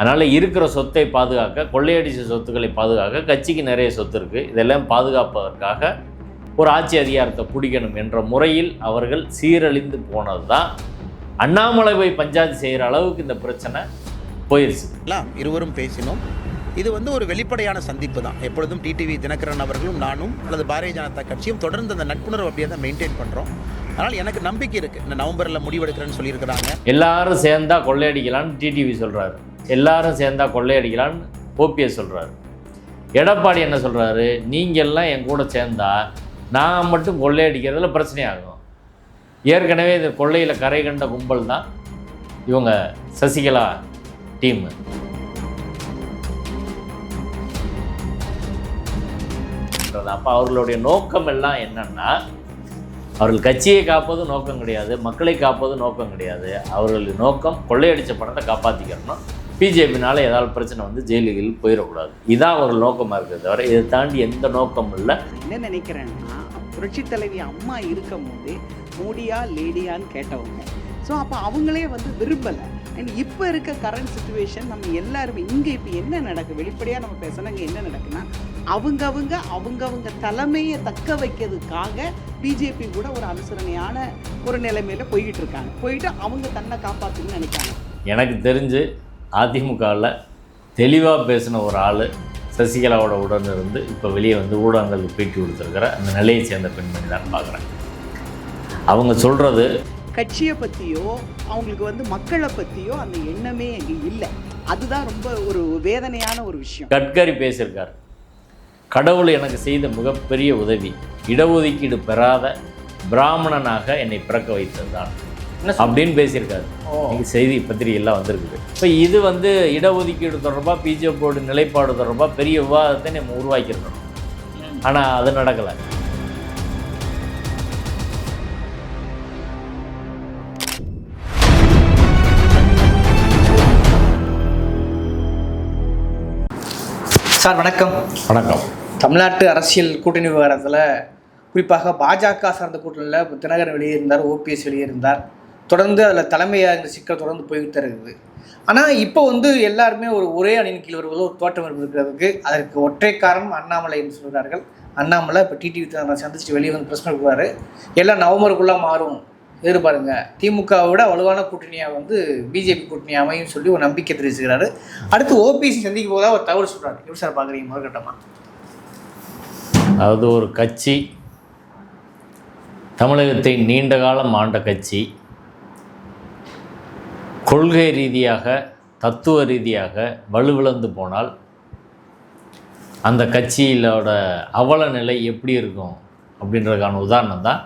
அதனால் இருக்கிற சொத்தை பாதுகாக்க கொள்ளையடிச்ச சொத்துக்களை பாதுகாக்க கட்சிக்கு நிறைய சொத்து இருக்குது இதெல்லாம் பாதுகாப்பதற்காக ஒரு ஆட்சி அதிகாரத்தை பிடிக்கணும் என்ற முறையில் அவர்கள் சீரழிந்து போனது தான் அண்ணாமலை போய் பஞ்சாயத்து செய்கிற அளவுக்கு இந்த பிரச்சனை போயிடுச்சு இருவரும் பேசினோம். இது வந்து ஒரு வெளிப்படையான சந்திப்பு தான் எப்பொழுதும் டிடிவி தினகரன் அவர்களும் நானும் அல்லது பாரதிய ஜனதா கட்சியும் தொடர்ந்து அந்த நட்புணர்வு அப்படியே தான் மெயின்டைன் பண்ணுறோம் அதனால் எனக்கு நம்பிக்கை இருக்குது இந்த நவம்பரில் முடிவெடுக்கிறேன்னு சொல்லியிருக்கிறாங்க. எல்லாரும் சேர்ந்தா கொள்ளையடிக்கலான்னு டிடிவி சொல்கிறாரு எல்லாரும் சேர்ந்தா கொள்ளையடிக்கலான்னு ஓபிஎஸ் சொல்கிறாரு எடப்பாடி என்ன சொல்கிறாரு நீங்கள்லாம் என் கூட சேர்ந்தா நான் மட்டும் கொள்ளையடிக்கிறதுல பிரச்சனையாகும் ஏற்கனவே இந்த கொள்ளையில் கரை கண்ட கும்பல் தான் இவங்க சசிகலா டீம். அப்போ அவர்களுடைய நோக்கம் எல்லாம் என்னன்னா அவர்கள் கட்சியை காப்பது நோக்கம் கிடையாது மக்களை காப்பது நோக்கம் கிடையாது. அவர்களுடைய நோக்கம் கொள்ளையடிச்ச பணத்தை காப்பாற்றிக்கிறணும் பிஜேபினால் ஏதாவது பிரச்சனை வந்து ஜெயிலுகளில் போயிடக்கூடாது. இதான் அவர்கள் நோக்கமாக இருக்குது தவிர இதை தாண்டி எந்த நோக்கமும் இல்லை. என்ன நினைக்கிறேன்னா புரட்சி தலைவி அம்மா இருக்கும் போது மோடியா லேடியான்னு கேட்டவங்க. ஸோ அப்போ அவங்களே வந்து விரும்பலை. அண்ட் இப்போ இருக்க கரண்ட் சுச்சுவேஷன் நம்ம எல்லாருமே இங்கே இப்போ என்ன நடக்கு? வெளிப்படையாக நம்ம பேசணும் இங்கே என்ன நடக்குன்னா அவங்கவங்க அவங்கவங்க தலைமையை தக்க வைக்கிறதுக்காக பிஜேபி கூட ஒரு அனுசரணையான ஒரு நிலைமையில போய்கிட்டு இருக்காங்க. போயிட்டு அவங்க தன்னை காப்பாற்றணும்னு நினைக்காங்க எனக்கு தெரிஞ்சு அதிமுகவில் தெளிவாக பேசின ஒரு ஆள் சசிகலாவோட உடன் இருந்து இப்போ வெளியே வந்து ஊடகங்களுக்கு பேட்டி கொடுத்துருக்கிற அந்த நிலையை சேர்ந்த பெண்மணி தான் பார்க்குறேன் அவங்க சொல்கிறது கட்சியை பற்றியோ அவங்களுக்கு வந்து மக்களை பற்றியோ அந்த எண்ணமே அங்கே இல்லை. அதுதான் ரொம்ப ஒரு வேதனையான ஒரு விஷயம். கட்கரி பேசியிருக்கார். கடவுள் எனக்கு செய்த மிகப்பெரிய உதவி. இடஒதுக்கீடு பெறாத பிராமணனாக என்னை பிறக்க வைத்தது தான் அப்படின்னு பேசியிருக்காரு. இன்னைக்கு செய்தி பத்திரிகையெல்லாம் வந்திருக்குது. இப்போ இது வந்து இடஒதுக்கீடு தொடர்பாக பிஜேபியோட நிலைப்பாடு தொடர்பாக பெரிய விவாதத்தை நம்ம உருவாக்கியிருக்கணும் ஆனால் அது நடக்கலை. சார் வணக்கம். வணக்கம். தமிழ்நாட்டு அரசியல் கூட்டணி விவகாரத்தில் குறிப்பாக பாஜக சார்ந்த கூட்டணியில் தினகரன் வெளியே இருந்தார் ஓபிஎஸ் வெளியே இருந்தார் தொடர்ந்து அதில் தலைமையாக இந்த சிக்கல் தொடர்ந்து போய்கிட்டு தான் இருக்குது. ஆனால் இப்போ வந்து எல்லாருமே ஒரு ஒரே அணியின் கீழ் வருவது ஒரு தோட்டம் இருக்கிறதுக்கு அதற்கு ஒற்றை காரணம் அண்ணாமலை என்று சொல்கிறார்கள். அண்ணாமலை இப்போ டிடிவி தினகரன் சந்திச்சுட்டு வெளியே வந்து பிரச்சனை கொடுக்குறாரு. எல்லாம் நவம்பருக்குள்ளே மாறும். எதிர்பாருங்க திமுகவை விட வலுவான கூட்டணியாக வந்து பிஜேபி கூட்டணி அமையும் சொல்லி ஒரு நம்பிக்கை தெரிவிச்சுக்கிறாரு. அடுத்து ஓபிசி சந்திக்க போதாக ஒரு தவறு சொல்கிறாரு எப்படி சார் பார்க்குறீங்க முதற்கட்டமாக அதாவது ஒரு கட்சி தமிழகத்தை நீண்ட காலம் ஆண்ட கட்சி கொள்கை ரீதியாக தத்துவ ரீதியாக வலுவிழந்து போனால் அந்த கட்சியிலோட அவல நிலை எப்படி இருக்கும் அப்படின்றதுக்கான உதாரணம் தான்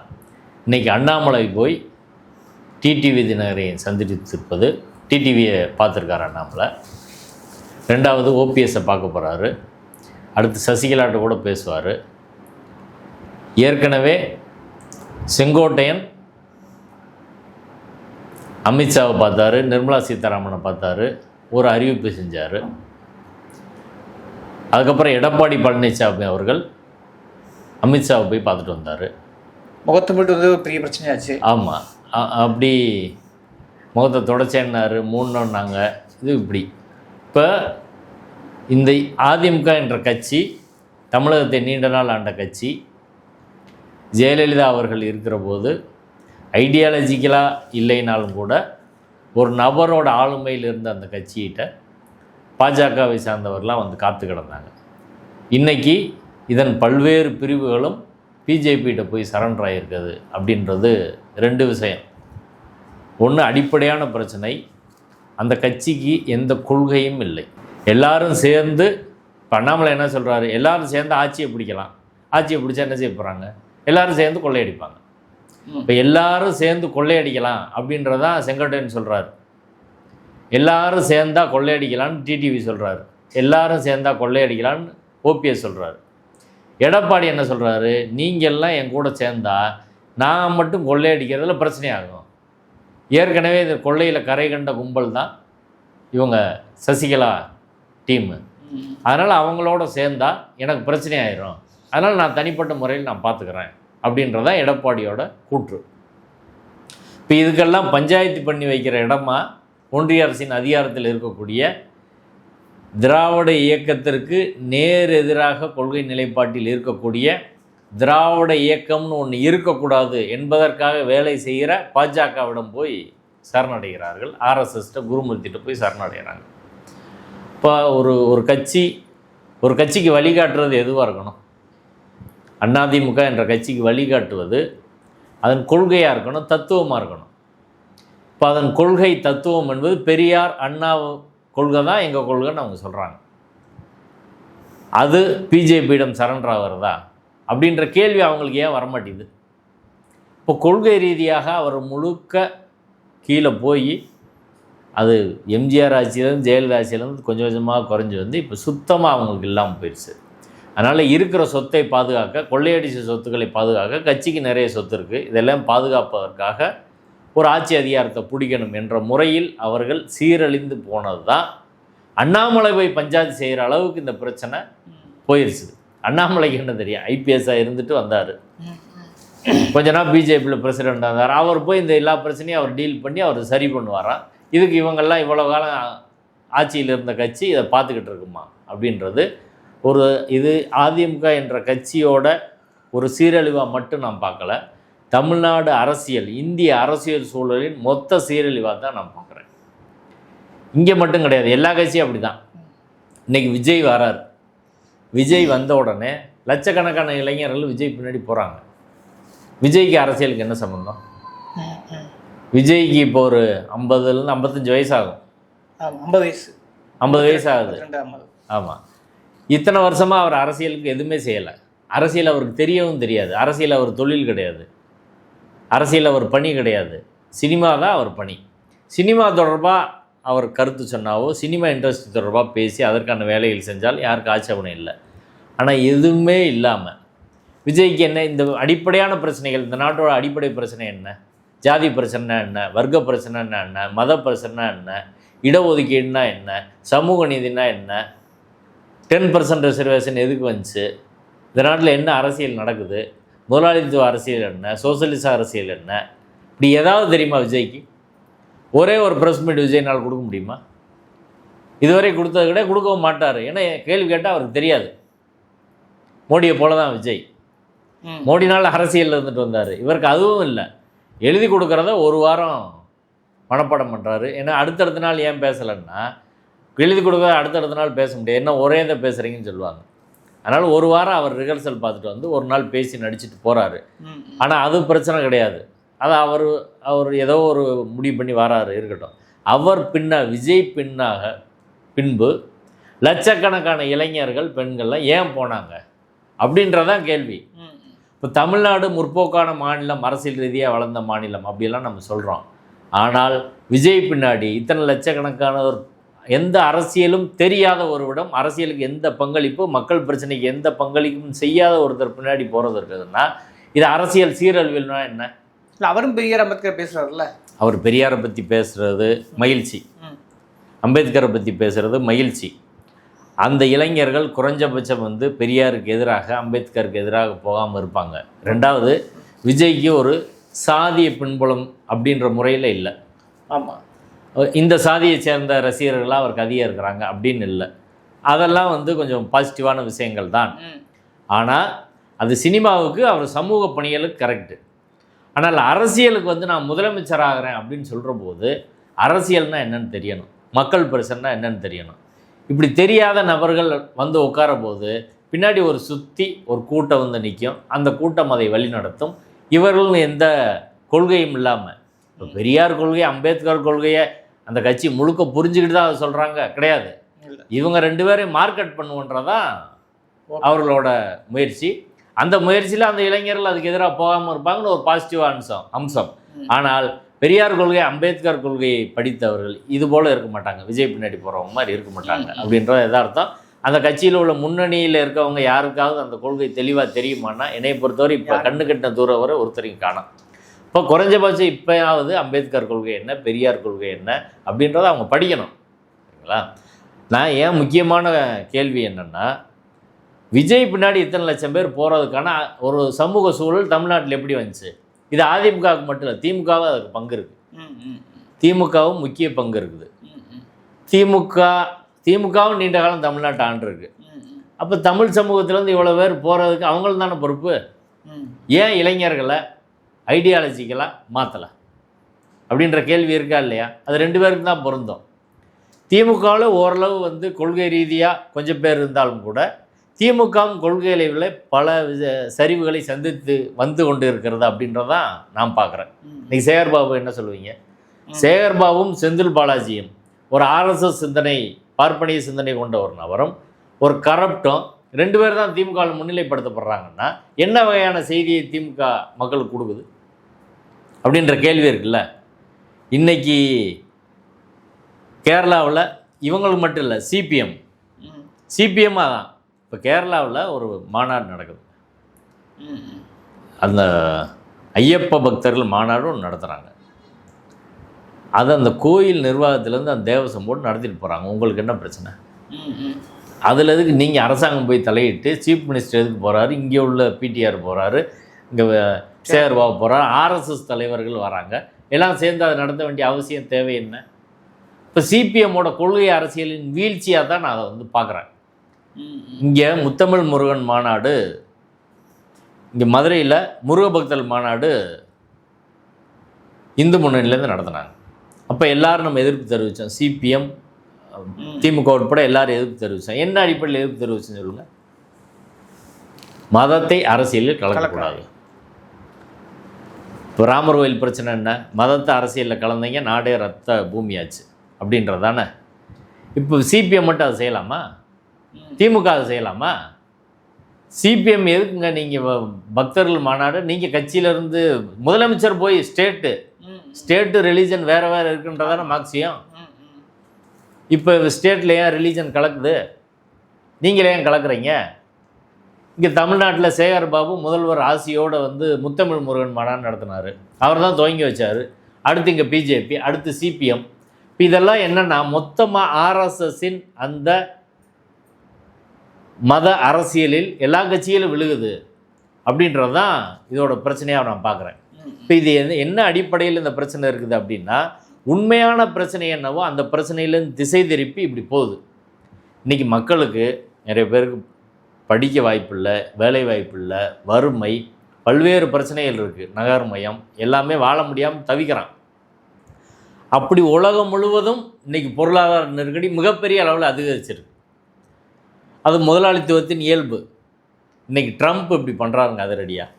இன்றைக்கி அண்ணாமலை போய் டிடிவி தினகரை சந்தித்திருப்பது. டிடிவியை பார்த்துருக்காரு அண்ணாமலை. ரெண்டாவது ஓபிஎஸ்ஸை பார்க்க போகிறாரு அடுத்து சசிகலாட்ட கூட பேசுவார். ஏற்கனவே செங்கோட்டையன் அமித்ஷாவை பார்த்தாரு நிர்மலா சீதாராமனை பார்த்தாரு ஒரு அறிவிப்பு செஞ்சார். அதுக்கப்புறம் எடப்பாடி பழனிசாமி அவர்கள் அமித்ஷாவை போய் பார்த்துட்டு வந்தார். முகத்தை மட்டும் வந்து பெரிய பிரச்சனையாச்சு. ஆமாம் அப்படி முகத்தை தொடச்சேன்னாரு மூணுன்னாங்க இது இப்படி. இப்போ இந்த அதிமுக என்ற கட்சி தமிழகத்தை நீண்ட நாள் ஆண்ட கட்சி ஜெயலலிதா அவர்கள் இருக்கிற போது ஐடியாலஜிக்கலாக இல்லைனாலும் கூட ஒரு நபரோட ஆளுமையில் இருந்த அந்த கட்சியிட்ட பாஜகவை சார்ந்தவர்களாம் வந்து காத்து கிடந்தாங்க. இன்றைக்கி இதன் பல்வேறு பிரிவுகளும் பிஜேபிகிட்ட போய் சரண்டர் ஆகியிருக்குது அப்படின்றது ரெண்டு விஷயம். ஒன்று அடிப்படையான பிரச்சனை அந்த கட்சிக்கு எந்த கொள்கையும் இல்லை. எல்லாரும் சேர்ந்து பண்ணாமலை என்ன சொல்கிறாரு எல்லாரும் சேர்ந்து ஆட்சியை பிடிக்கலாம். ஆட்சியை பிடிச்சா என்ன செய்ய போகிறாங்க எல்லாரும் சேர்ந்து கொள்ளையடிப்பாங்க. இப்போ எல்லாரும் சேர்ந்து கொள்ளையடிக்கலாம் அப்படின்றதான் செங்கோட்டையன் சொல்கிறாரு எல்லாரும் சேர்ந்தா கொள்ளையடிக்கலான்னு டிடிவி சொல்கிறாரு எல்லாரும் சேர்ந்தா கொள்ளையடிக்கலான்னு ஓபிஎஸ் சொல்கிறாரு எடப்பாடி என்ன சொல்கிறாரு நீங்கள்லாம் என் கூட சேர்ந்தா நான் மட்டும் கொள்ளையடிக்கிறதுல பிரச்சனையாகும் ஏற்கனவே இந்த கொள்ளையில் கரை கண்ட கும்பல் தான் இவங்க சசிகலா டீமு. அதனால் அவங்களோட சேர்ந்தா எனக்கு பிரச்சனை ஆயிரும். அதனால் நான் தனிப்பட்ட முறையில் நான் பார்த்துக்கிறேன் அப்படின்றதான் எடப்பாடியோட கூற்று. இப்போ இதுக்கெல்லாம் பஞ்சாயத்து பண்ணி வைக்கிற இடமா ஒன்றிய அரசின் அதிகாரத்தில் இருக்கக்கூடிய திராவிட இயக்கத்திற்கு நேர் எதிராக கொள்கை நிலைப்பாட்டில் இருக்கக்கூடிய திராவிட இயக்கம்னு ஒன்று இருக்கக்கூடாது என்பதற்காக வேலை செய்கிற பாஜகவிடம் போய் சரணடைகிறார்கள். ஆர்எஸ்எஸ்கிட்ட குருமூர்த்திட்ட போய் சரணடைகிறாங்க இப்போ ஒரு ஒரு கட்சி ஒரு கட்சிக்கு வழிகாட்டுறது எதுவாக இருக்கணும்? அதிமுக என்ற கட்சிக்கு வழிகாட்டுவது அதன் கொள்கையாக இருக்கணும் தத்துவமாக இருக்கணும். இப்போ அதன் கொள்கை தத்துவம் என்பது பெரியார் அண்ணா கொள்கை தான் எங்கள் கொள்கைன்னு அவங்க சொல்கிறாங்க அது பிஜேபியிடம் சரண்டர் ஆகிறதா? அப்படின்ற கேள்வி அவங்களுக்கு ஏன் வரமாட்டேங்குது? இப்போ கொள்கை ரீதியாக அவர் முழுக்க கீழே போய் அது எம்ஜிஆர் ஆட்சியிலேருந்து ஜெயலலிதா ஆட்சியிலேருந்து கொஞ்சம் கொஞ்சமாக குறைஞ்சி வந்து இப்போ சுத்தமாக அவங்களுக்கு இல்லாமல் போயிடுச்சு அதனால் இருக்கிற சொத்தை பாதுகாக்க கொள்ளையடிச்ச சொத்துக்களை பாதுகாக்க கட்சிக்கு நிறைய சொத்து இருக்குது இதெல்லாம் பாதுகாப்பதற்காக ஒரு ஆட்சி அதிகாரத்தை பிடிக்கணும் என்ற முறையில் அவர்கள் சீரழிந்து போனது தான் அண்ணாமலை போய் பஞ்சாயத்து செய்கிற அளவுக்கு இந்த பிரச்சனை போயிருச்சு. அண்ணாமலைக்கு என்ன தெரியும்? ஐபிஎஸ்ஸாக இருந்துட்டு வந்தார். கொஞ்ச நாள் பிஜேபியில் பிரசிடெண்ட் இருந்தார் அவர் போய் இந்த எல்லா பிரச்சனையும் அவர் டீல் பண்ணி அவர் சரி பண்ணுவாராம். இதுக்கு இவங்கெல்லாம் இவ்வளோ காலம் ஆட்சியில் இருந்த கட்சி இதை பார்த்துக்கிட்டு இருக்குமா? அப்படின்றது ஒரு இது அதிமுக என்ற கட்சியோட ஒரு சீரழிவாக மட்டும் நான் பார்க்கல. தமிழ்நாடு அரசியல் இந்திய அரசியல் சூழலின் மொத்த சீரழிவாக தான் நான் பார்க்குறேன். இங்கே மட்டும் கிடையாது எல்லா கட்சியும் அப்படி தான் இன்றைக்கி விஜய் வரார். விஜய் வந்த உடனே லட்சக்கணக்கான இளைஞர்கள் விஜய் பின்னாடி போகிறாங்க விஜய்க்கு அரசியலுக்கு என்ன சம்மந்தம் விஜய்க்கு இப்போ ஒரு ஐம்பதுலேருந்து ஐம்பத்தஞ்சு வயசு ஆகும். ஐம்பது வயசு. ஐம்பது வயசு ஆகுது. ஆமாம் இத்தனை வருஷமாக அவர் அரசியலுக்கு எதுவுமே செய்யலை. அரசியல் அவருக்கு தெரியவும் தெரியாது. அரசியல் அவர் தொழில் கிடையாது. அரசியல் அவர் பணி கிடையாது. சினிமா தான் அவர் பணி. சினிமா தொடர்பாக அவர் கருத்து சொன்னாவோ சினிமா இண்டஸ்ட்ரி தொடர்பாக பேசி அதற்கான வேலைகள் செஞ்சால் யாருக்கு ஆட்சேபணம் இல்லை. ஆனால் எதுவுமே இல்லாமல் விஜய்க்கு என்ன இந்த அடிப்படையான பிரச்சனைகள் இந்த நாட்டோட அடிப்படை பிரச்சனை என்ன? ஜாதி பிரச்சனை என்ன? வர்க்க பிரச்சனைனா என்ன? மத பிரச்சனை என்ன? இடஒதுக்கீடுனா என்ன? சமூக நீதினா என்ன? டென் பர்சன்ட் ரிசர்வேஷன் எதுக்கு வந்துச்சு? இந்த நாட்டில் என்ன அரசியல் நடக்குது? முதலாளித்துவ அரசியல் என்ன? சோசியலிச அரசியல் என்ன? இப்படி ஏதாவது தெரியுமா விஜய்க்கு? ஒரே ஒரு ப்ரெஸ் மீட் விஜய்னால் கொடுக்க முடியுமா? இதுவரை கொடுத்தது கூட கொடுக்கவும் மாட்டார். ஏன்னா கேள்வி கேட்டால் அவருக்கு தெரியாது. மோடியை போல தான் விஜய். ம். மோடினால் அரசியலில் இருந்துட்டு வந்தார். இவருக்கு அதுவும் இல்லை. எழுதி கொடுக்குறத ஒரு வாரம் மனப்பாடம் பண்ணுறாரு ஏன்னா அடுத்தடுத்த நாள் ஏன் பேசலைன்னா எழுதி கொடுக்குறத அடுத்தடுத்த நாள் பேச முடியாது. என்ன ஒரே இதை பேசுகிறீங்கன்னு சொல்லுவாங்க. அதனால் ஒரு வாரம் அவர் ரிஹர்சல் பார்த்துட்டு வந்து ஒரு நாள் பேசி நடிச்சிட்டு போகிறாரு ஆனால் அது பிரச்சனை கிடையாது. அது அவர் அவர் ஏதோ ஒரு முடிவு பண்ணி வராரு இருக்கட்டும். அவர் பின்ன விஜய் பின்னாக பின்பு லட்சக்கணக்கான இளைஞர்கள் பெண்கள்லாம் ஏன் போனாங்க? அப்படின்றதான் கேள்வி. இப்போ தமிழ்நாடு முற்போக்கான மாநிலம் அரசியல் ரீதியாக வளர்ந்த மாநிலம் அப்படியெல்லாம் நம்ம சொல்கிறோம் ஆனால் விஜய் பின்னாடி இத்தனை லட்சக்கணக்கானவர் எந்த அரசியலும் தெரியாத ஒருவிடம் அரசியலுக்கு எந்த பங்களிப்பு மக்கள் பிரச்சனைக்கு எந்த பங்களிப்பும் செய்யாத ஒருத்தர் பின்னாடி போகிறது இருக்குதுன்னா இது அரசியல் சீரழிவுனா என்ன? இல்லை அவரும் பெரியார் அம்பேத்கர் பேசுகிறாருல்ல அவர் பெரியாரை பற்றி பேசுகிறது மகிழ்ச்சி. அம்பேத்கரை பற்றி பேசுகிறது மகிழ்ச்சி. அந்த இளைஞர்கள் குறைஞ்சபட்சம் வந்து பெரியாருக்கு எதிராக அம்பேத்கருக்கு எதிராக போகாமல் இருப்பாங்க. ரெண்டாவது விஜய்க்கு ஒரு சாதிய பின்புலம் அப்படின்ற முறையில் இல்லை. ஆமாம் இந்த சாதியை சேர்ந்த ரசிகர்களாக அவருக்கு அதிகம் இருக்கிறாங்க அப்படின்னு இல்லை. அதெல்லாம் வந்து கொஞ்சம் பாசிட்டிவான விஷயங்கள் தான். ஆனால் அது சினிமாவுக்கு அவர் சமூக பணிகளுக்கு கரெக்டு ஆனால் அரசியலுக்கு வந்து நான் முதலமைச்சர் ஆகிறேன் அப்படின்னு சொல்கிற போது அரசியல்னா என்னன்னு தெரியணும். மக்கள் பிரச்சனைனா என்னன்னு தெரியணும். இப்படி தெரியாத நபர்கள் வந்து உட்கார போது பின்னாடி ஒரு சுற்றி ஒரு கூட்டம் வந்து நிற்கும். அந்த கூட்டம் அதை வழிநடத்தும். இவர்கள் எந்த கொள்கையும் இல்லாமல் இப்போ பெரியார் கொள்கை அம்பேத்கர் கொள்கையை அந்த கட்சி முழுக்க புரிஞ்சுக்கிட்டு தான் அதை சொல்கிறாங்க கிடையாது. இவங்க ரெண்டு பேரையும் மார்க்கெட் பண்ணுவோன்றதான் அவர்களோட முயற்சி. அந்த முயற்சியில் அந்த இளைஞர்கள் அதுக்கு எதிராக போகாமல் இருப்பாங்கன்னு ஒரு பாசிட்டிவ் அம்சம் அம்சம். ஆனால் பெரியார் கொள்கை அம்பேத்கர் கொள்கையை படித்தவர்கள் இது போல இருக்க மாட்டாங்க. விஜய் பின்னாடி போகிறவங்க மாதிரி இருக்க மாட்டாங்க. அப்படின்ற எதார்த்தம் அந்த கட்சியில் உள்ள முன்னணியில் இருக்கவங்க யாருக்காவது அந்த கொள்கை தெளிவாக தெரியுமான்னா என்னை பொறுத்தவரை இப்போ? கண்ணு கட்டின தூரம் வரை ஒருத்தரையும் காணும். இப்போ குறைஞ்சபட்சம் இப்போயாவது அம்பேத்கர் கொள்கை என்ன பெரியார் கொள்கை என்ன அப்படின்றத அவங்க படிக்கணும். சரிங்களா? நான் ஏன் முக்கியமான கேள்வி என்னென்னா விஜய் பின்னாடி இத்தனை லட்சம் பேர் போகிறதுக்கான ஒரு சமூக சூழல் தமிழ்நாட்டில் எப்படி வந்துச்சு? இது அதிமுகவுக்கு மட்டும் இல்லை திமுகவும் அதுக்கு பங்கு இருக்குது திமுகவும் முக்கிய பங்கு இருக்குது. திமுக திமுகவும் நீண்ட காலம் தமிழ்நாட்டை ஆண்டிருக்கு அப்போ தமிழ் சமூகத்திலேருந்து இவ்வளோ பேர் போகிறதுக்கு அவங்களும் தானே பொறுப்பு? ஏன் இளைஞர்களை ஐடியாலஜிக்கலாக மாற்றலை அப்படின்ற கேள்வி இருக்கா இல்லையா? அது ரெண்டு பேருக்கு தான் பொருந்தும். திமுகவில் ஓரளவு வந்து கொள்கை ரீதியாக கொஞ்சம் பேர் இருந்தாலும் கூட திமுகவும் கொள்கை அளவில் பல சரிவுகளை சந்தித்து வந்து கொண்டு இருக்கிறது அப்படின்றதான் நான் பார்க்குறேன். இன்னைக்கு சேகர்பாபு என்ன சொல்லுவீங்க? சேகர்பாபுவும் செந்தில் பாலாஜியும் ஒரு ஆர்எஸ்எஸ் சிந்தனை பார்ப்பனிய சிந்தனை கொண்ட ஒரு நபரும் ஒரு கரப்டும் ரெண்டு பேர் தான் திமுகவில் முன்னிலைப்படுத்தப்படுறாங்கன்னா என்ன வகையான செய்தியை திமுக மக்களுக்கு கொடுக்குது? அப்படின்ற கேள்வி இருக்குல்ல. இன்னைக்கு கேரளாவில் இவங்களுக்கு மட்டும் இல்லை சிபிஎம் சிபிஎம்மாக தான் இப்போ கேரளாவில் ஒரு மாநாடு நடக்குது. அந்த ஐயப்ப பக்தர்கள் மாநாடும் ஒன்று நடத்துகிறாங்க அது அந்த கோயில் நிர்வாகத்திலேருந்து அந்த தேவசம் போட்டு நடத்திட்டு போகிறாங்க உங்களுக்கு என்ன பிரச்சனை? அதில் எதுக்கு நீங்கள் அரசாங்கம் போய் தலையிட்டு சீஃப் மினிஸ்டர் எதுக்கு போகிறாரு இங்கே உள்ள பிடிஆர் போகிறாரு இங்கே சேர்பாபு போகிறாரு ஆர்எஸ்எஸ் தலைவர்கள் வராங்க. எல்லாம் சேர்ந்து அதை நடத்த வேண்டிய அவசியம் தேவை என்ன? இப்போ சிபிஎம்மோட கொள்கை அரசியலின் வீழ்ச்சியாக தான் நான் அதை வந்து பார்க்குறேன். இங்கே முத்தமிழ் முருகன் மாநாடு இங்கே மதுரையில் முருக பக்தல் மாநாடு இந்து முன்னணியிலேருந்து நடத்தினாங்க. அப்போ எல்லாரும் நம்ம எதிர்ப்பு தெரிவித்தோம் சிபிஎம் திமுக உட்பட எல்லாரும் எதிர்ப்பு தெரிவித்தோம் என்ன அடிப்படையில் எதிர்ப்பு தெரிவிச்சோன்னு சொல்லுங்கள் மதத்தை அரசியலில் கலக்கக்கூடாது. இப்போ ராமர் கோயில் பிரச்சனை என்ன? மதத்தை அரசியலில் கலந்தீங்க நாடே ரத்த பூமியாச்சு. அப்படின்றது தானே இப்போ சிபிஎம் மட்டும் அதை செய்யலாமா? திமுக அதை செய்யலாமா? சிபிஎம் எதுக்குங்க நீங்கள் பக்தர்கள் மாநாடு? நீங்கள் கட்சியிலேருந்து முதலமைச்சர் போய் ஸ்டேட்டு ஸ்டேட்டு ரிலீஜன் வேறு வேறு இருக்குன்றதான மார்க்சியம் இப்போ ஸ்டேட்டில் ஏன் ரிலீஜன் கலக்குது? நீங்களே ஏன் கலக்குறீங்க? இங்கே தமிழ்நாட்டில் சேகர் பாபு முதல்வர் ஆசியோடு வந்து முத்தமிழ் முருகன் மாநாடு நடத்தினார். அவர் தான் துவங்கி வச்சார். அடுத்து இங்கே பிஜேபி அடுத்து சிபிஎம் இப்போ இதெல்லாம் என்னென்னா மொத்தமாக ஆர்எஸ்எஸ்ஸின் அந்த மத அரசியலில் எல்லா கட்சியிலும் விழுகுது அப்படின்றது தான் இதோட பிரச்சனையாக நான் பார்க்குறேன் இப்போ இது என்ன என்ன அடிப்படையில் இந்த பிரச்சனை இருக்குது அப்படின்னா உண்மையான பிரச்சனை என்னவோ அந்த பிரச்சனையிலேருந்து திசை திருப்பி இப்படி போகுது. இன்றைக்கி மக்களுக்கு நிறைய பேருக்கு படிக்க வாய்ப்பில்லை வேலை வாய்ப்பில்லை வறுமை பல்வேறு பிரச்சனைகள் இருக்குது நகர்மயம் எல்லாமே வாழ முடியாமல் தவிக்கிறான். அப்படி உலகம் முழுவதும் இன்றைக்கி பொருளாதார நெருக்கடி மிகப்பெரிய அளவில் அதிகரிச்சிருக்கு. அது முதலாளித்துவத்தின் இயல்பு. இன்றைக்கி ட்ரம்ப் இப்படி பண்ணுறாருங்க அதிரடியாக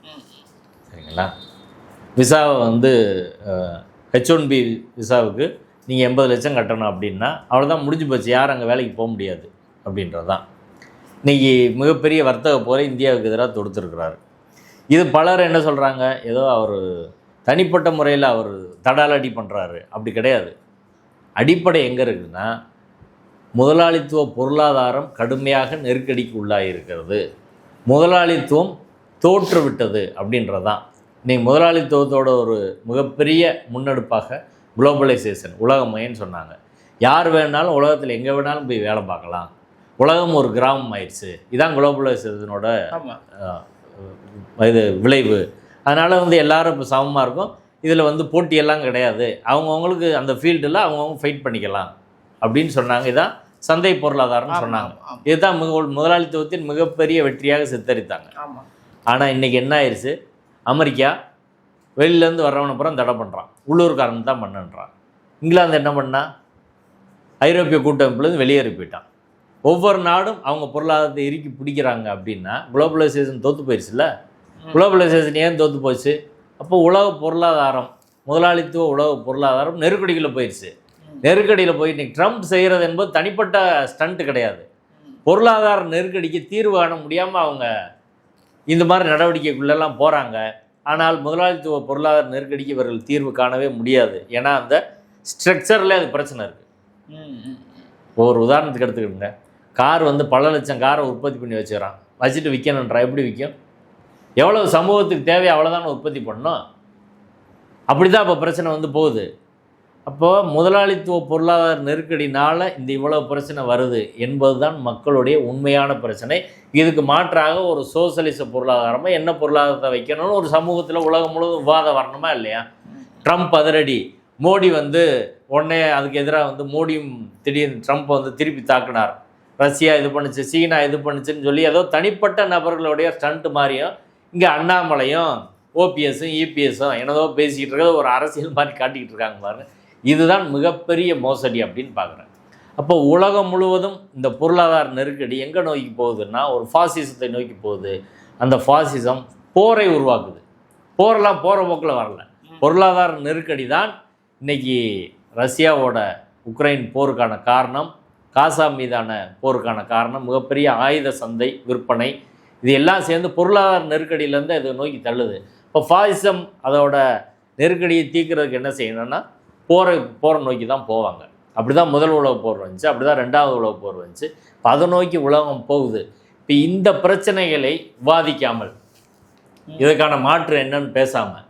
சரிங்களா? விசாவை வந்து ஹெச் ஒன் பி விசாவுக்கு நீங்கள் எண்பது லட்சம் கட்டணும் அப்படின்னா அவ்வளோதான் முடிஞ்சு போச்சு. யாரும் அங்கே வேலைக்கு போக முடியாது அப்படின்றது தான் இன்றைக்கி மிகப்பெரிய வர்த்தக போரை இந்தியாவுக்கு எதிராக தொடுத்துருக்கிறாரு. இது பலர் என்ன சொல்கிறாங்க ஏதோ அவர் தனிப்பட்ட முறையில் அவர் தடாலடி பண்ணுறாரு அப்படி கிடையாது. அடிப்படை எங்கே இருக்குதுன்னா முதலாளித்துவ பொருளாதாரம் கடுமையாக நெருக்கடிக்கு உள்ளாகியிருக்கிறது முதலாளித்துவம் தோற்றுவிட்டது அப்படின்றது தான் இன்றைக்கி முதலாளித்துவத்தோட ஒரு மிகப்பெரிய முன்னெடுப்பாக குளோபலைசேஷன் உலகமயன்னு சொன்னாங்க. யார் வேணாலும் உலகத்தில் எங்கே வேணாலும் போய் வேலை பார்க்கலாம். உலகம் ஒரு கிராமம் ஆயிடுச்சு. இதான் குளோபலைசேஷனோட இது விளைவு. அதனால் வந்து எல்லாரும் இப்போ சமமாக இருக்கும். இதில் வந்து போட்டியெல்லாம் கிடையாது. அவங்கவுங்களுக்கு அந்த ஃபீல்டில் அவங்கவுங்க ஃபைட் பண்ணிக்கலாம் அப்படின்னு சொன்னாங்க. இதான் சந்தை பொருளாதாரம்னு சொன்னாங்க. இதுதான் மிக முதலாளித்துவத்தின் மிகப்பெரிய வெற்றியாக சித்தரித்தாங்க. ஆனால் இன்றைக்கி என்ன ஆயிடுச்சு அமெரிக்கா வெளியிலேருந்து வர்றவனை புறம் தடை பண்ணுறான் உள்ளூர்காரன் தான் பண்ணுன்றான். இங்கிலாந்து என்ன பண்ணா? ஐரோப்பிய கூட்டமைப்புலேருந்து வெளியேறி போயிட்டான். ஒவ்வொரு நாடும் அவங்க பொருளாதாரத்தை இறுக்கி பிடிக்கிறாங்க அப்படின்னா குளோபலைசேஷன் தோற்று போயிடுச்சுல்ல குளோபலைசேஷன் ஏன் தோற்று போச்சு? அப்போ உலக பொருளாதாரம் முதலாளித்துவ உலக பொருளாதாரம் நெருக்கடிக்குள்ள போயிடுச்சு நெருக்கடியில் போய் இன்னைக்கு ட்ரம்ப் செய்கிறது என்பது தனிப்பட்ட ஸ்டண்ட் கிடையாது. பொருளாதார நெருக்கடிக்கு தீர்வு காண முடியாமல் அவங்க இந்த மாதிரி நடவடிக்கைக்குள்ளெல்லாம் போகிறாங்க ஆனால் முதலாளித்துவ பொருளாதார நெருக்கடிக்கு இவர்கள் தீர்வு காணவே முடியாது. ஏன்னா அந்த ஸ்ட்ரக்சரில் அது பிரச்சனை இருக்குது ஒரு உதாரணத்துக்கு எடுத்துக்கிடுங்க. கார் வந்து பல லட்சம் காரை உற்பத்தி பண்ணி வச்சுக்கிறான். வச்சுட்டு விற்கணுன்றா எப்படி விற்கும் எவ்வளவு சமூகத்துக்கு தேவையோ அவ்வளோதானே உற்பத்தி பண்ணோம் அப்படி தான் இப்போ பிரச்சனை வந்து போகுது. அப்போது முதலாளித்துவ பொருளாதார நெருக்கடினால் இந்த இவ்வளோ பிரச்சனை வருது என்பது தான் மக்களுடைய உண்மையான பிரச்சனை. இதுக்கு மாற்றாக ஒரு சோசலிச பொருளாதாரமாக என்ன பொருளாதாரத்தை வைக்கணும்னு ஒரு சமூகத்தில் உலகம் முழுவதும் விவாதம் வரணுமா இல்லையா? ட்ரம்ப் அதிரடி. மோடி வந்து உடனே அதுக்கு எதிராக வந்து மோடியும் திடீர்னு ட்ரம்ப் வந்து திருப்பி தாக்குனார். ரஷ்யா இது பண்ணுச்சு சீனா இது பண்ணுச்சுன்னு சொல்லி ஏதோ தனிப்பட்ட நபர்களுடைய ஸ்டண்ட் மாதிரியும் இங்கே அண்ணாமலையும் ஓபிஎஸும் இபிஎஸும் என்னதோ பேசிக்கிட்டு இருக்கிறது ஒரு அரசியல் மாதிரி காட்டிக்கிட்டு இருக்காங்க பாருங்க. இதுதான் மிகப்பெரிய மோசடி அப்படின்னு பார்க்குறேன். அப்போ உலகம் முழுவதும் இந்த பொருளாதார நெருக்கடி எங்கே நோக்கி போகுதுன்னா ஒரு ஃபாசிசத்தை நோக்கி போகுது. அந்த ஃபாசிசம் போரை உருவாக்குது. போரெல்லாம் போகிற போக்கில் வரல. பொருளாதார நெருக்கடி தான் இன்னைக்கு ரஷ்யாவோட உக்ரைன் போருக்கான காரணம். காசா மீதான போருக்கான காரணம் மிகப்பெரிய ஆயுத சந்தை விற்பனை இது எல்லாம் சேர்ந்து பொருளாதார நெருக்கடியிலேருந்து இதை நோக்கி தள்ளுது. இப்போ ஃபாசிசம் அதோட நெருக்கடியை தீர்க்கிறதுக்கு என்ன செய்யணும்னா போரை போரை நோக்கி தான் போவாங்க. அப்படி தான் முதல் உலக போர் வந்துச்சு அப்படி தான் ரெண்டாவது உலக போர் வந்துச்சு. இப்போ அதை நோக்கி உலகம் போகுது. இப்போ இந்த பிரச்சனைகளை விவாதிக்காமல் இதற்கான மாற்று என்னன்னு பேசாமல்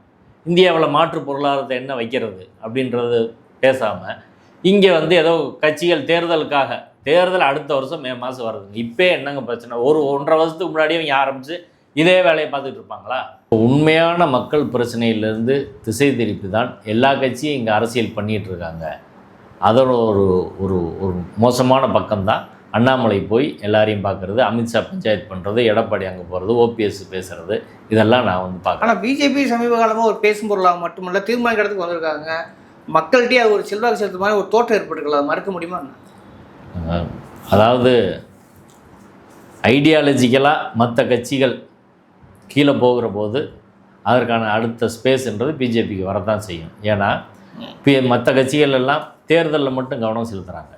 இந்தியாவில் மாற்று பொருளாதாரத்தை என்ன வைக்கிறது அப்படின்றது பேசாமல் இங்கே வந்து ஏதோ கட்சிகள் தேர்தலுக்காக தேர்தல் அடுத்த வருஷம் மே மாதம் வருதுங்க. இப்போ என்னங்க பிரச்சனை? ஒரு ஒன்றரை வருஷத்துக்கு முன்னாடியே இவங்க ஆரம்பித்து இதே வேலையை பார்த்துட்டு இருப்பாங்களா? உண்மையான மக்கள் பிரச்சனையிலேருந்து திசை திருப்பி தான் எல்லா கட்சியும் இங்கே அரசியல் பண்ணிகிட்டு இருக்காங்க. அதோட ஒரு ஒரு ஒரு மோசமான பக்கம்தான். அண்ணாமலை போய் எல்லாரையும் பார்க்குறது அமித்ஷா பஞ்சாயத்து பண்ணுறது எடப்பாடி அங்கே போகிறது ஓபிஎஸ் பேசுகிறது இதெல்லாம் நான் வந்து பார்க்குறேன். ஆனால் பிஜேபி சமீப காலமாக ஒரு பேசும் பொருளாக மட்டுமல்ல தீர்மானிக்கிறதுக்கு வந்திருக்காங்க. மக்கள்கிட்டயே அது ஒரு செல்வாக்கு செலுத்த மாதிரி ஒரு தோற்றம் ஏற்பட்டுருக்கலாம் அதை மறுக்க முடியுமா? அதாவது ஐடியாலஜிக்கலாக மற்ற கட்சிகள் கீழே போகிற போது அதற்கான அடுத்த ஸ்பேஸ்ன்றது பிஜேபிக்கு வரத்தான் செய்யும். ஏன்னா பி மற்ற கட்சிகள் எல்லாம் தேர்தலில் மட்டும் கவனம் செலுத்துகிறாங்க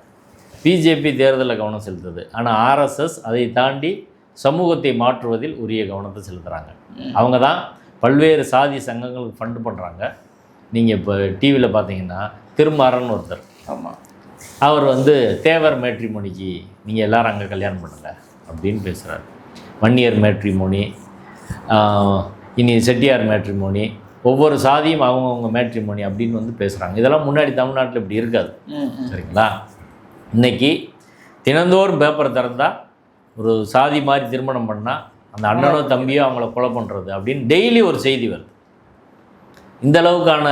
பிஜேபி தேர்தலில் கவனம் செலுத்துது. ஆனால் ஆர்எஸ்எஸ் அதை தாண்டி சமூகத்தை மாற்றுவதில் உரிய கவனத்தை செலுத்துகிறாங்க அவங்க தான் பல்வேறு சாதி சங்கங்களுக்கு ஃபண்டு பண்ணுறாங்க நீங்கள் இப்போ டிவியில் பார்த்தீங்கன்னா திருமாறன் ஒருத்தர். ஆமாம் அவர் வந்து தேவர் மேட்ரிமோனிக்கு நீங்கள் எல்லாரும் அங்கே கல்யாணம் பண்ணுங்க அப்படின்னு பேசுகிறார் வன்னியர் மேட்ரிமோனி இனி செட்டியார் மேட்ரிமோனி ஒவ்வொரு சாதியும் அவங்கவுங்க மேட்ரிமோனி அப்படின்னு வந்து பேசுகிறாங்க இதெல்லாம் முன்னாடி தமிழ்நாட்டில் இப்படி இருக்காது. சரிங்களா? இன்னைக்கு தினந்தோறும் பேப்பர் திறந்தா ஒரு சாதி மாதிரி திருமணம் பண்ணால் அந்த அண்ணனோ தம்பியோ அவங்கள கொலை பண்ணுறது அப்படின்னு டெய்லி ஒரு செய்தி வருது. இந்த அளவுக்கான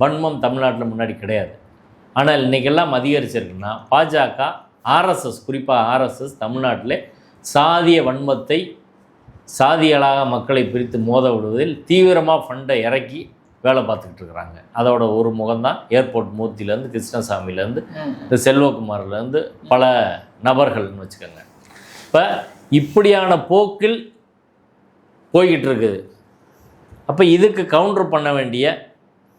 வன்மம் தமிழ்நாட்டில் முன்னாடி கிடையாது. ஆனால் இன்றைக்கெல்லாம் அதிகரிச்சிருக்குன்னா பாஜக ஆர்எஸ்எஸ் குறிப்பாக ஆர்எஸ்எஸ் தமிழ்நாட்டில் சாதிய வன்மத்தை சாதிகளாக மக்களை பிரித்து மோத விடுவதில் தீவிரமாக ஃபண்டை இறக்கி வேலை பார்த்துக்கிட்டு இருக்கிறாங்க. அதோட ஒரு முகம்தான் ஏர்போர்ட் மூர்த்தியிலேருந்து கிருஷ்ணசாமியிலேருந்து இந்த செல்வகுமார்லேருந்து பல நபர்கள்னு வச்சுக்கோங்க. இப்போ இப்படியான போக்கில் போய்கிட்டு இருக்குது. அப்போ இதுக்கு கவுண்டர் பண்ண வேண்டிய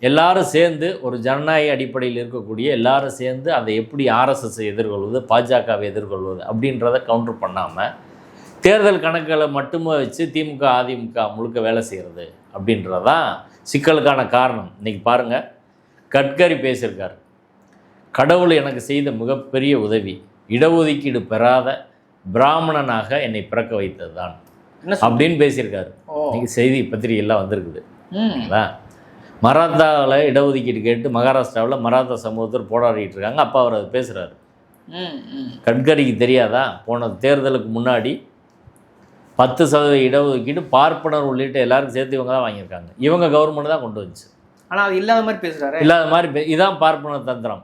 எல்லாரும் சேர்ந்து ஒரு ஜனநாயக அடிப்படையில் இருக்கக்கூடிய எல்லாரும் சேர்ந்து அதை எப்படி ஆர்எஸ்எஸ்ஸை எதிர்கொள்வது பாஜகவை எதிர்கொள்வது அப்படின்றத கவுண்டர் பண்ணாமல் தேர்தல் கணக்குகளை மட்டுமே வச்சு திமுக அதிமுக முழுக்க வேலை செய்கிறது அப்படின்றது தான் சிக்கலுக்கான காரணம். இன்றைக்கி பாருங்கள் கட்கரி பேசியிருக்கார். கடவுள் எனக்கு செய்த மிகப்பெரிய உதவி இடஒதுக்கீடு பெறாத பிராமணனாக என்னை பிறக்க வைத்தது தான் அப்படின்னு பேசியிருக்காரு. இன்னைக்கு செய்தி பத்திரிகையெல்லாம் வந்திருக்குது. மராத்தாவில் இடஒதுக்கீடு கேட்டு மகாராஷ்டிராவில் மராத்தா சமூகத்தில் போராடிட்டு இருக்காங்க. அப்பா அவர் அது பேசுகிறாரு கட்கரிக்கு தெரியாதா? போன தேர்தலுக்கு முன்னாடி பத்து சதவீத இடஒதுக்கீடு பார்ப்பனர் உள்ளிட்ட எல்லாருக்கும் சேர்த்து இவங்க தான் வாங்கியிருக்காங்க. இவங்க கவர்மெண்ட் தான் கொண்டு வந்துச்சு. ஆனால் அது இல்லாத மாதிரி பேசுகிறாரு இல்லாத மாதிரி இதான் பார்ப்பனர் தந்திரம்.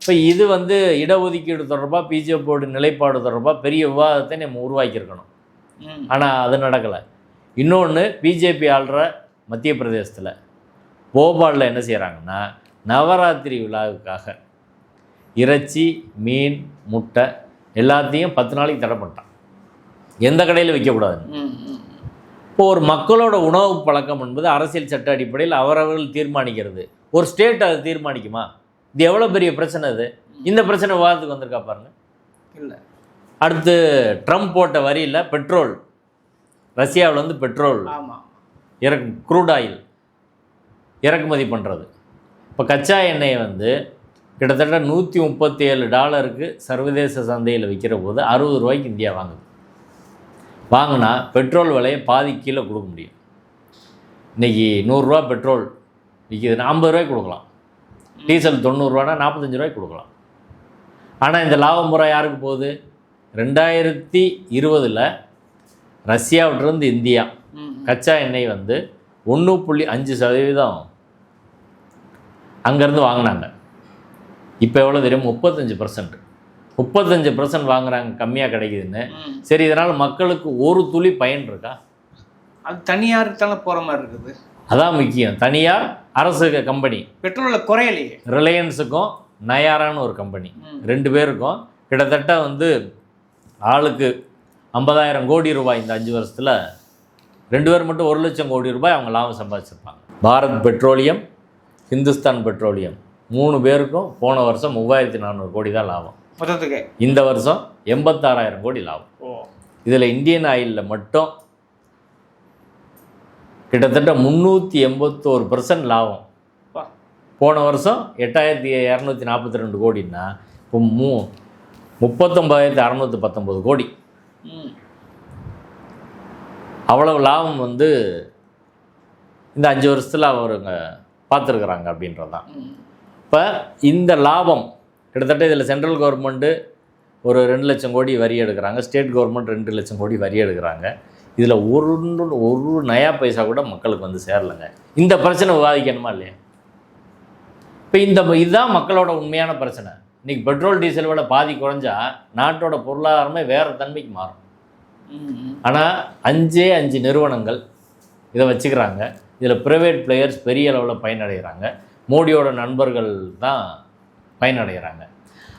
இப்போ இது வந்து இடஒதுக்கீடு தொடர்பாக பிஜேபியோட நிலைப்பாடு தொடர்பாக பெரிய விவாதத்தை நம்ம உருவாக்கியிருக்கணும். ஆனால் அது நடக்கலை. இன்னொன்று பிஜேபி ஆள்ற மத்திய பிரதேசத்தில் போபாலில் என்ன செய்கிறாங்கன்னா நவராத்திரி விழாவுக்காக இறைச்சி மீன் முட்டை எல்லாத்தையும் பத்து நாளைக்கு தடை பண்ணிட்டான். எந்த கடையில் விற்கக்கூடாது இப்போ ஒரு மக்களோட உணவு பழக்கம் என்பது அரசியல் சட்ட அடிப்படையில் அவரவர்கள் தீர்மானிக்கிறது. ஒரு ஸ்டேட் அது தீர்மானிக்குமா? இது எவ்வளோ பெரிய பிரச்சனை இது இந்த பிரச்சனை விவாதத்துக்கு வந்திருக்கா பாருங்க. இல்லை. அடுத்து ட்ரம்ப் போட்ட வரியில் பெட்ரோல். ரஷ்யாவில் வந்து பெட்ரோல். இறக்கு க்ரூட் ஆயில் இறக்குமதி பண்ணுறது இப்போ கச்சா எண்ணெயை வந்து கிட்டத்தட்ட நூற்றி முப்பத்தி ஏழு டாலருக்கு சர்வதேச சந்தையில் விற்கிற போது அறுபது ரூபாய்க்கு இந்தியா வாங்குது. வாங்கினா பெட்ரோல் விலையை பாதி கீழே கொடுக்க முடியும். இன்றைக்கி நூறுரூவா பெட்ரோல் விற்கிதுன்னா ஐம்பது ரூபாய்க்கு கொடுக்கலாம். டீசல் தொண்ணூறுரூவானா நாற்பத்தஞ்சு ரூபாய்க்கு கொடுக்கலாம். ஆனால் இந்த லாப முறை யாருக்கு போகுது? ரெண்டாயிரத்தி இருபதில் ரஷ்யாவிட்டிருந்து இந்தியா கச்சா எண்ணெய் வந்து ஒன்று புள்ளி அஞ்சு சதவீதம் அங்கேருந்து வாங்கினாங்க. இப்போ எவ்வளோ தெரியும்? முப்பத்தஞ்சு பர்சன்ட் முப்பத்தஞ்சு பர்சன்ட் வாங்குறாங்க கம்மியாக கிடைக்குதுன்னு. சரி இதனால் மக்களுக்கு ஒரு துளி பயன் இருக்கா? அது தனியார் தானே போகிற மாதிரி இருக்குது. அதான் முக்கியம். தனியார் அரசு கம்பெனி. பெட்ரோலில் குறையலையே. ரிலையன்ஸுக்கும் நயாரான்னு ஒரு கம்பெனி. ரெண்டு பேருக்கும் கிட்டத்தட்ட வந்து ஆளுக்கு ஐம்பதாயிரம் கோடி ரூபாய் இந்த அஞ்சு வருஷத்தில் ரெண்டு பேர் மட்டும் ஒரு லட்சம் கோடி ரூபாய் அவங்க லாபம் சம்பாதிச்சிருப்பாங்க. Bharat Petroleum Hindustan Petroleum. மூணு பேருக்கும் போன வருஷம் மூவாயிரத்தி நானூறு கோடி தான் லாபம். மொத்தத்துக்கு? இந்த வருஷம் எண்பத்தாறாயிரம் கோடி லாபம். இதில் இந்தியன் ஆயிலில் மட்டும் கிட்டத்தட்ட முந்நூற்றி எண்பத்தோரு பர்சன்ட் லாபம். போன வருஷம் எட்டாயிரத்தி இரநூத்தி நாற்பத்தி ரெண்டு கோடின்னா இப்போ மூ முப்பத்தொம்பதாயிரத்தி அறநூற்றி பத்தொம்பது கோடி. அவ்வளவு லாபம் வந்து இந்த அஞ்சு வருஷத்தில் அவருங்க பார்த்துருக்குறாங்க அப்படின்றது தான் இப்போ இந்த லாபம் கிட்டத்தட்ட இதில் சென்ட்ரல் கவர்மெண்ட்டு ஒரு ரெண்டு லட்சம் கோடி வரி எடுக்கிறாங்க ஸ்டேட் கவர்மெண்ட் ரெண்டு லட்சம் கோடி வரி எடுக்கிறாங்க. இதில் ஒரு ஒரு நயா பைசா கூட மக்களுக்கு வந்து சேரலைங்க. இந்த பிரச்சனை விவாதிக்கணுமா இல்லையா? இப்போ இந்த இதுதான் மக்களோட உண்மையான பிரச்சனை. இன்னைக்கு பெட்ரோல் டீசல் விட பாதி குறைஞ்சா நாட்டோட பொருளாதாரமே வேறு தன்மைக்கு மாறும். ஆனால் அஞ்சே அஞ்சு நிறுவனங்கள் இதை வச்சுக்கிறாங்க. இதில் ப்ரைவேட் பிளேயர்ஸ் பெரிய அளவில் பயனடைகிறாங்க. மோடியோட நண்பர்கள் தான் பயனடைகிறாங்க.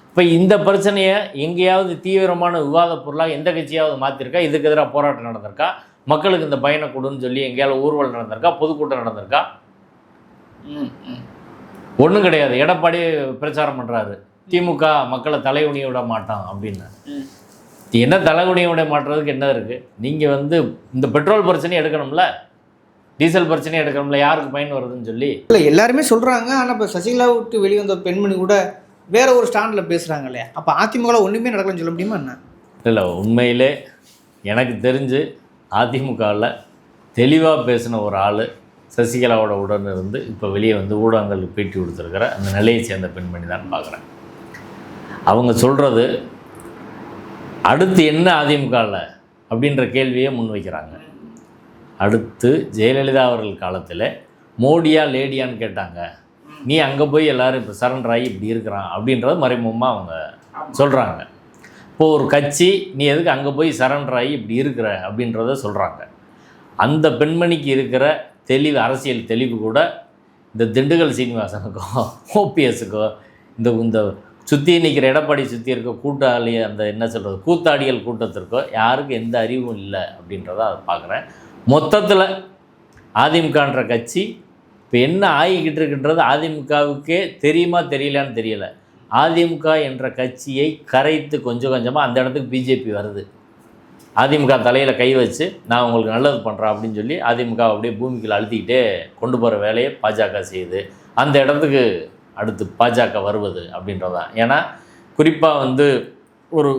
இப்போ இந்த பிரச்சனையை எங்கேயாவது தீவிரமான விவாத பொருளாக எந்த கட்சியாவது மாற்றிருக்கா இதுக்கு எதிராக போராட்டம் நடந்திருக்கா? மக்களுக்கு இந்த பயனை கொடுன்னு சொல்லி எங்கேயாவது ஊர்வலம் நடந்திருக்கா? பொதுக்கூட்டம் நடந்திருக்கா? ஒன்றும் கிடையாது. எடப்பாடி பிரச்சாரம் பண்ணுறாரு திமுக மக்களை தலைகுனிய விட மாட்டான் அப்படின்னு. என்ன தலைகுனிய விட மாட்டுறதுக்கு என்ன இருக்குது நீங்கள் வந்து இந்த பெட்ரோல் பிரச்சனையை எடுக்கணும்ல? டீசல் பிரச்சனையை எடுக்கணும்ல? யாருக்கு பயன் வருதுன்னு சொல்லி? இல்லை எல்லாருமே சொல்கிறாங்க ஆனால் இப்போ சசிகலா விட்டு வெளியே வந்த பெண்மணி கூட வேற ஒரு ஸ்டாண்டில் பேசுகிறாங்க இல்லையா? அப்போ அதிமுகவில் ஒன்றுமே நடக்கலன்னு சொல்ல முடியுமா என்ன? இல்லை உண்மையிலே எனக்கு தெரிஞ்சு அதிமுகவில் தெளிவாக பேசின ஒரு ஆள் சசிகலாவோட உடன் இருந்து இப்போ வெளியே வந்து ஊடகங்களுக்கு பேட்டி கொடுத்துருக்கிற அந்த நிலையை சேர்ந்த பெண்மணி தான் பார்க்குறேன் அவங்க சொல்கிறது அடுத்து என்ன அதிமுகவில் அப்படின்ற கேள்வியை முன்வைக்கிறாங்க. அடுத்து ஜெயலலிதா அவர்கள் காலத்தில் மோடியா லேடியான்னு கேட்டாங்க. நீ அங்கே போய் எல்லாரும் இப்போ சரண்டர் ஆகி இப்படி இருக்கிறான் அப்படின்றத மறைமுகமாக அவங்க சொல்கிறாங்க இப்போ ஒரு கட்சி நீ எதுக்கு அங்கே போய் சரண்டர் ஆகி இப்படி இருக்கிற அப்படின்றத சொல்கிறாங்க அந்த பெண்மணிக்கு இருக்கிற தெளிவு அரசியல் தெளிவு கூட இந்த திண்டுக்கல் சீனிவாசனுக்கோ ஓபிஎஸுக்கோ இந்த இந்த சுற்றி நிற்கிற எடப்பாடி சுற்றி இருக்க கூட்டாளி அந்த என்ன சொல்கிறது கூத்தாடிகள் கூட்டத்திற்கோ யாருக்கும் எந்த அறிவும் இல்லை அப்படின்றத அதை பார்க்குறேன். மொத்தத்தில் அதிமுகன்ற கட்சி இப்போ என்ன ஆகிக்கிட்டு இருக்குன்றது அதிமுகவுக்கே தெரியுமா தெரியலான்னு தெரியலை. அதிமுக என்ற கட்சியை கரைத்து கொஞ்சம் கொஞ்சமாக அந்த இடத்துக்கு பிஜேபி வருது. அதிமுக தலையில் கை வச்சு நான் உங்களுக்கு நல்லது பண்ணுறேன் அப்படின்னு சொல்லி அதிமுக அப்படியே பூமிக்குள்ள அழுத்திக்கிட்டே கொண்டு போகிற வேலையை பாஜக செய்யுது. அந்த இடத்துக்கு அடுத்து பாஜக வருவது அப்படின்றதான் ஏன்னா குறிப்பாக வந்து ஒரு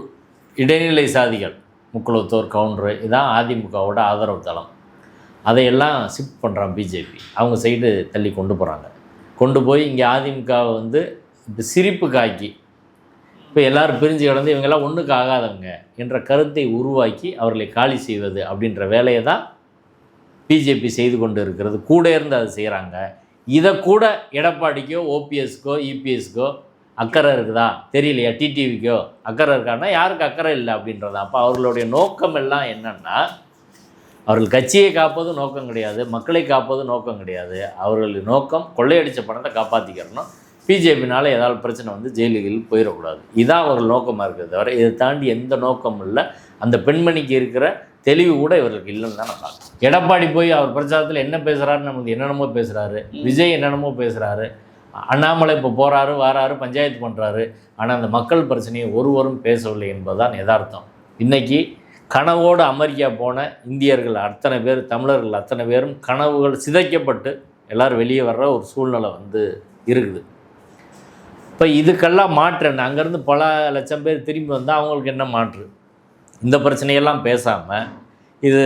இடைநிலை சாதிகள் முக்குளத்தோர் கவுண்டரு இதான் அதிமுகவோட ஆதரவு தளம். அதையெல்லாம் ஷிஃப்ட் பண்ணுறான் பிஜேபி அவங்க சைடு தள்ளி கொண்டு போகிறாங்க கொண்டு போய் இங்கே அதிமுகவை வந்து இப்போ சிரிப்பு காக்கி இப்போ எல்லோரும் பிரிஞ்சு கிடந்து இவங்கெல்லாம் ஒன்றுக்கு ஆகாதவங்க என்ற கருத்தை உருவாக்கி அவர்களை காலி செய்வது அப்படின்ற வேலையை தான் பிஜேபி செய்து கொண்டு இருக்கிறது. கூட இருந்து அதை செய்கிறாங்க இதை கூட எடப்பாடிக்கோ ஓபிஎஸ்க்கோ இபிஎஸ்க்கோ அக்கறை இருக்குதா? தெரியலையா? டிடிவிக்கோ அக்கறை இருக்கான்னா யாருக்கு அக்கறை இல்லை அப்படின்றதா? அப்போ அவர்களுடைய நோக்கம் எல்லாம் என்னென்னா அவர்கள் கட்சியை காப்பது நோக்கம் கிடையாது மக்களை காப்பது நோக்கம் கிடையாது. அவர்கள் நோக்கம் கொள்ளையடித்த பணத்தை காப்பாற்றிக்கிறணும் பிஜேபினால் ஏதாவது பிரச்சனை வந்து ஜெயிலுகளில் போயிடக்கூடாது. இதான் அவர்கள் நோக்கமாக இருக்குது தவிர இதை தாண்டி எந்த நோக்கமும் இல்லை. அந்த பெண்மணிக்கு இருக்கிற தெளிவு கூட இவர்களுக்கு இல்லைன்னு தான் நான் பார்க்குறேன். எடப்பாடி போய் அவர் பிரச்சாரத்தில் என்ன பேசுகிறாரு நமக்கு என்னென்னமோ பேசுகிறாரு விஜய் என்னென்னமோ பேசுகிறாரு அண்ணாமலை இப்போ போகிறாரு வாராரு பஞ்சாயத்து பண்ணுறாரு ஆனால் அந்த மக்கள் பிரச்சனையை ஒருவரும் பேசவில்லை என்பதுதான் யதார்த்தம். இன்னைக்கு கனவோடு அமெரிக்கா போன இந்தியர்கள் அத்தனை பேர் தமிழர்கள் அத்தனை பேரும் கனவுகள் சிதைக்கப்பட்டு எல்லாரும் வெளியே வர்ற ஒரு சூழ்நிலை வந்து இருக்குது. இப்போ இதுக்கெல்லாம் மாற்று என்ன? அங்கேருந்து பல லட்சம் பேர் திரும்பி வந்தால் அவங்களுக்கு என்ன மாற்று? இந்த பிரச்சனையெல்லாம் பேசாமல் இது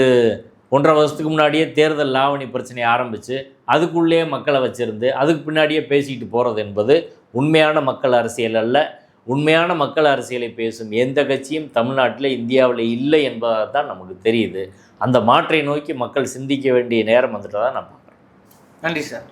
ஒன்றரை வருஷத்துக்கு முன்னாடியே தேர்தல் லாவணி பிரச்சனையை ஆரம்பித்து அதுக்குள்ளேயே மக்களை வச்சுருந்து அதுக்கு பின்னாடியே பேசிக்கிட்டு போகிறது என்பது உண்மையான மக்கள் அரசியல் அல்ல. உண்மையான மக்கள் அரசியலை பேசும் எந்த கட்சியும் தமிழ்நாட்டில் இந்தியாவில் இல்லை என்பதாக தான் நமக்கு தெரியுது. அந்த மாற்றை நோக்கி மக்கள் சிந்திக்க வேண்டிய நேரம் வந்துட்டு தான் நான் பார்க்குறேன். நன்றி சார்.